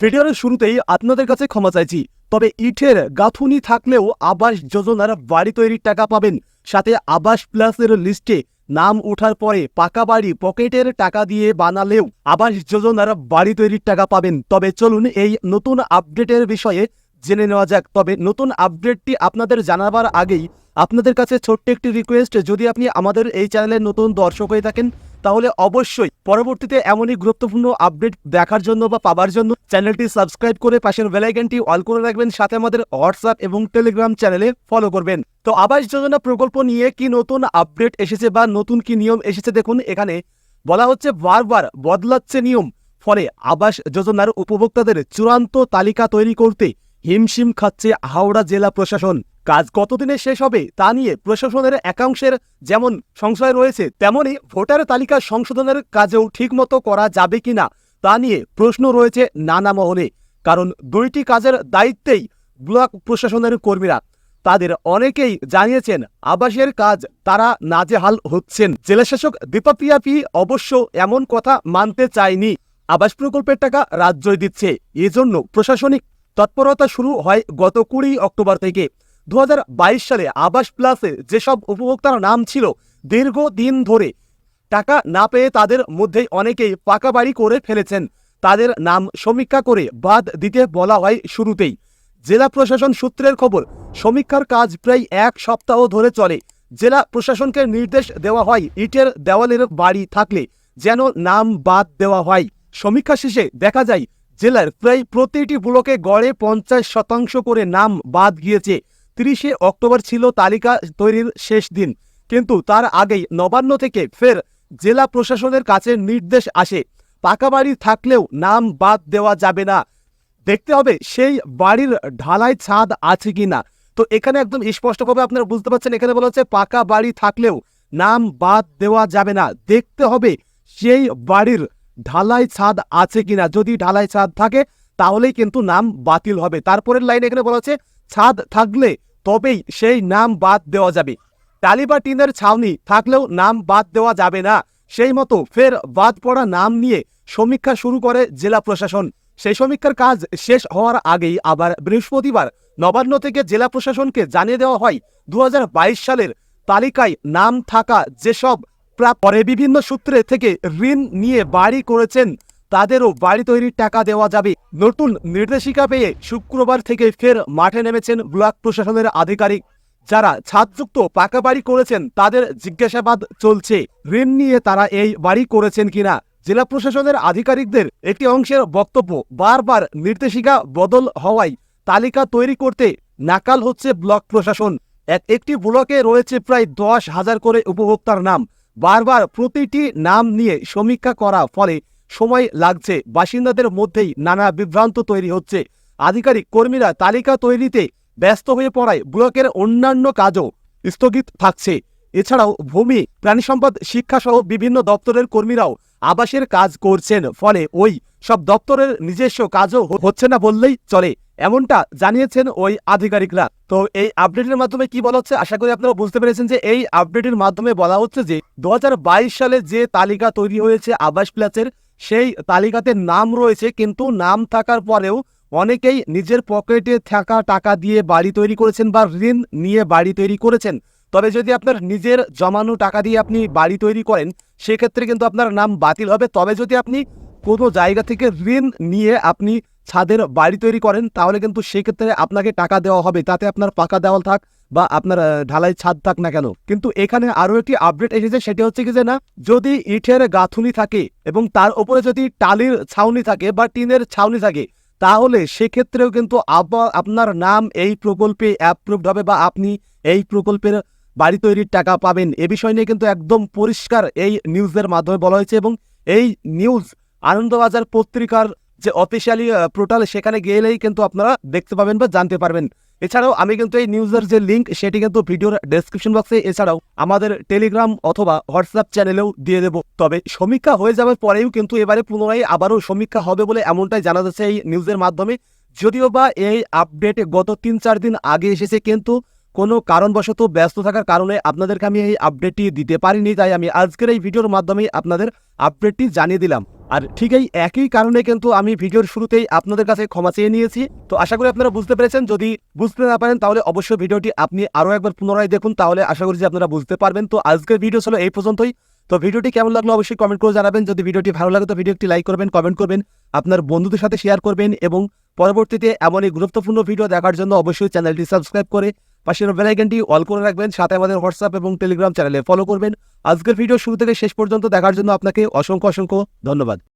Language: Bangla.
ভিডিওর শুরুতেই আপনাদের কাছে ক্ষমা চাইছি, তবে ইটের গাঁথুনি থাকলেও আবাস যোজনার বাড়ি তৈরির টাকা পাবেন। সাথে আবাস প্লাসের লিস্টে নাম ওঠার পরে পাকা বাড়ি পকেটের টাকা দিয়ে বানালেও আবাস যোজনার বাড়ি তৈরির টাকা পাবেন। তবে চলুন এই নতুন আপডেটের বিষয়ে জেনে নেওয়া যাক। তবে নতুন আপডেটটি আপনাদের জানাবার আগেই আপনাদের কাছে ছোট্ট একটি রিকোয়েস্ট যদি আপনি আমাদের এই চ্যানেলের নতুন দর্শক হয়ে থাকেন তাহলে অবশ্যই পরবর্তীতে এমনই গুরুত্বপূর্ণ আপডেট দেখার জন্য বা পাবার জন্য চ্যানেলটি সাবস্ক্রাইব করে পাশের বেলাইকনটি অল করে রাখবেন, সাথে আমাদের হোয়াটসঅ্যাপ এবং টেলিগ্রাম চ্যানেলে ফলো করবেন। তো আবাস যোজনা প্রকল্প নিয়ে কি নতুন আপডেট এসেছে বা নতুন কি নিয়ম এসেছে দেখুন এখানে। বলা হচ্ছে বারবার বদলাচ্ছে নিয়ম, ফলে আবাস যোজনার উপভোক্তাদের চূড়ান্ত তালিকা তৈরি করতে হিমশিম খাচ্ছে হাওড়া জেলা প্রশাসন। কাজ কতদিনে শেষ হবে তা নিয়ে প্রশাসনের একাংশের যেমন সংশয় রয়েছে, তেমনি ভোটার তালিকা সংশোধনের কাজেও ঠিকমতো করা যাবে কিনা তা নিয়ে প্রশ্ন রয়েছে নানা মহলে। কারণ দুইটি কাজের দায়িত্বেই ব্লক প্রশাসনের কর্মীরা। তাদের অনেকেই জানিয়েছেন, আবাসের কাজ তারা নাজেহাল হচ্ছেন। জেলাশাসক দীপাপ্রিয়া পি অবশ্য এমন কথা মানতে চায়নি। আবাস প্রকল্পের টাকা রাজ্যই দিচ্ছে। এজন্য প্রশাসনিক তৎপরতা শুরু হয় গত কুড়ি অক্টোবর থেকে। দু হাজার বাইশ সালে আবাস প্লাসে যেসব উপভোক্তার নাম ছিল, দীর্ঘদিন ধরে টাকা না পেয়ে তাদের মধ্যেই অনেকেই পাকা বাড়ি করে ফেলেছেন। তাদের নাম সমীক্ষা করে বাদ দিতে বলা হয় শুরুতেই। জেলা প্রশাসন সূত্রের খবর, সমীক্ষার কাজ প্রায় এক সপ্তাহ ধরে চলে। জেলা প্রশাসনকে নির্দেশ দেওয়া হয়, ইটের দেওয়ালের বাড়ি থাকলে যেন নাম বাদ দেওয়া হয়। সমীক্ষা শেষে দেখা যায়, জেলার প্রায় প্রতিটি ব্লকে গড়ে পঞ্চাশ শতাংশ করে নাম বাদ গিয়েছে। তিরিশে অক্টোবর ছিল তালিকা তৈরির শেষ দিন, কিন্তু তার আগেই নবান্ন থেকে ফের জেলা প্রশাসনের কাছে নির্দেশ আসে। পাকা বাড়ি থাকলেও নাম বাদ দেওয়া যাবে না। দেখতে হবে সেই বাড়ির ঢালাই ছাদ আছে কিনা। তো এখানে একদম স্পষ্টভাবে আপনারা বুঝতে পারছেন, এখানে বলা হচ্ছে পাকা বাড়ি থাকলেও নাম বাদ দেওয়া যাবে না। দেখতে হবে সেই বাড়ির ঢালাই ছাদ আছে কিনা। যদি ঢালাই ছাদ থাকে, তাহলেই কিন্তু নাম বাতিল হবে। তারপরের লাইন এখানে বলা হচ্ছে, ছাদ থাকলে তবেই সেই নাম বাদ দেওয়া যাবে। টালি বা টিনের ছাউনি থাকলেও নাম বাদ দেওয়া যাবে না। সেই মতো ফের বাদ পড়া নাম নিয়ে সমীক্ষা শুরু করে জেলা প্রশাসন। সেই সমীক্ষার কাজ শেষ হওয়ার আগেই আবার বৃহস্পতিবার নবান্ন থেকে জেলা প্রশাসনকে জানিয়ে দেওয়া হয় দু হাজার বাইশ সালের তালিকায় নাম থাকা যেসব পরে বিভিন্ন সূত্রে থেকে ঋণ নিয়ে বাড়ি করেছেন তাদেরও বাড়ি তৈরির টাকা দেওয়া যাবে। নতুন নির্দেশিকা পেয়ে শুক্রবার থেকে ফের মাঠে নেমেছেন ব্লক প্রশাসনের আধিকারিক। যারা ছাদযুক্ত পাকা বাড়ি করেছেন, তাদের জিজ্ঞাসাবাদ চলছে। ঋণ নিয়ে তারা এই বাড়ি করেছেন কিনা? জেলা প্রশাসনের আধিকারিকদের একটি অংশের বক্তব্য, বারবার নির্দেশিকা বদল হওয়ায় তালিকা তৈরি করতে নাকাল হচ্ছে ব্লক প্রশাসন। এক একটি ব্লকে রয়েছে প্রায় দশ হাজার করে উপভোক্তার নাম। বারবার প্রতিটি নাম নিয়ে সমীক্ষা করা ফলে সময় লাগছে। বাসিন্দাদের মধ্যেই নানা বিভ্রান্ত তৈরি হচ্ছে। আধিকারিক কর্মীরা তালিকা তৈরিতে ব্যস্ত হয়ে পড়ায় ব্লকের অন্যান্য কাজও স্থগিত থাকছে। এছাড়াও ভূমি প্রাণী সম্পদ শিক্ষা সহ বিভিন্ন দপ্তরের কর্মীরাও আবাসের কাজ করছেন। ফলে ওই সব দপ্তরের নিজস্ব কাজও হচ্ছে না বললেই চলে, এমনটা জানিয়েছেন ওই আধিকারিকরা। তো এই আপডেটের মাধ্যমে কি বলা হচ্ছে? আশা করি আপনারা বুঝতে পেরেছেন যে এই আপডেটের মাধ্যমে বলা হচ্ছে যে দু হাজার বাইশ সালে যে তালিকা তৈরি হয়েছে আবাস প্লাসের সেই তালিকাতে নাম রয়েছে, কিন্তু নাম থাকার পরেও অনেকেই নিজের পকেটে থাকা টাকা দিয়ে বাড়ি তৈরি করেছেন বা ঋণ নিয়ে বাড়ি তৈরি করেছেন। তবে যদি আপনার নিজের জমানো টাকা দিয়ে আপনি বাড়ি তৈরি করেন, সেক্ষেত্রে কিন্তু আপনার নাম বাতিল হবে। তবে যদি আপনি কোনো জায়গা থেকে ঋণ নিয়ে আপনি ছাদের বাড়ি তৈরি করেন, তাহলে কিন্তু সেক্ষেত্রে আপনাকে টাকা দেওয়া হবে। তাতে আপনার পাকা দেওয়াল থাক বা আপনার ঢালাই ছাদ থাক না কেন। কিন্তু এখানে আরও একটি আপডেট এসেছে, সেটি হচ্ছে কি যে না, যদি ইটের গাঁথুনি থাকে এবং তার উপরে যদি টালির ছাউনি থাকে বা টিনের ছাউনি থাকে, তাহলে সেক্ষেত্রেও কিন্তু আপনার নাম এই প্রকল্পে অ্যাপ্রুভড হবে বা আপনি এই প্রকল্পের বাড়ি তৈরির টাকা পাবেন। এ বিষয় নিয়ে কিন্তু একদম পরিষ্কার এই নিউজের মাধ্যমে বলা হয়েছে এবং এই নিউজ আনন্দবাজার পত্রিকার যে অফিসিয়ালি পোর্টাল সেখানে গেলেই কিন্তু আপনারা দেখতে পাবেন বা জানতে পারবেন। এছাড়াও আমি কিন্তু এই নিউজের যে লিঙ্ক সেটি কিন্তু ভিডিওর ডেসক্রিপশন বক্সে এছাড়াও আমাদের টেলিগ্রাম অথবা হোয়াটসঅ্যাপ চ্যানেলেও দিয়ে দেব। তবে সমীক্ষা হয়ে যাওয়ার পরেও কিন্তু এবারে পুনরায় আবারও সমীক্ষা হবে বলে এমনটাই জানা যাচ্ছে এই নিউজের মাধ্যমে। যদিও বা এই আপডেট গত তিন চার দিন আগে এসেছে কিন্তু কোনো কারণবশত ব্যস্ত থাকার কারণে আপনাদেরকে আমি এই আপডেটটি দিতে পারিনি, তাই আমি আজকের এই ভিডিওর মাধ্যমে আপনাদের আপডেটটি জানিয়ে দিলাম। আর ঠিক এই একই কারণে কিন্তু আমি ভিডিওর শুরুতেই আপনাদের কাছে ক্ষমা চেয়ে নিয়েছি। তো আশা করি আপনারা বুঝতে পেরেছেন, যদি বুঝতে না পারেন তাহলে অবশ্যই ভিডিওটি আপনি আরও একবার পুনরায় দেখুন, তাহলে আশা করি যে আপনারা বুঝতে পারবেন। তো আজকের ভিডিও ছিল এই পর্যন্তই। তো ভিডিওটি কেমন লাগল অবশ্যই কমেন্ট করে জানাবেন। যদি ভিডিওটি ভালো লাগে তো ভিডিওটি লাইক করবেন কমেন্ট করবেন, আপনার বন্ধুদের সাথে শেয়ার করবেন এবং পরবর্তীতে এমন এই গুরুত্বপূর্ণ ভিডিও দেখার জন্য অবশ্যই চ্যানেলটি সাবস্ক্রাইব করে পাশের বেলাইকানটি অল করে রাখবেন, সাথে আমাদের হোয়াটসঅ্যাপ এবং টেলিগ্রাম চ্যানেলে ফলো করবেন। আজকের ভিডিও শুরু থেকে শেষ পর্যন্ত দেখার জন্য আপনাকে অসংখ্য অসংখ্য ধন্যবাদ।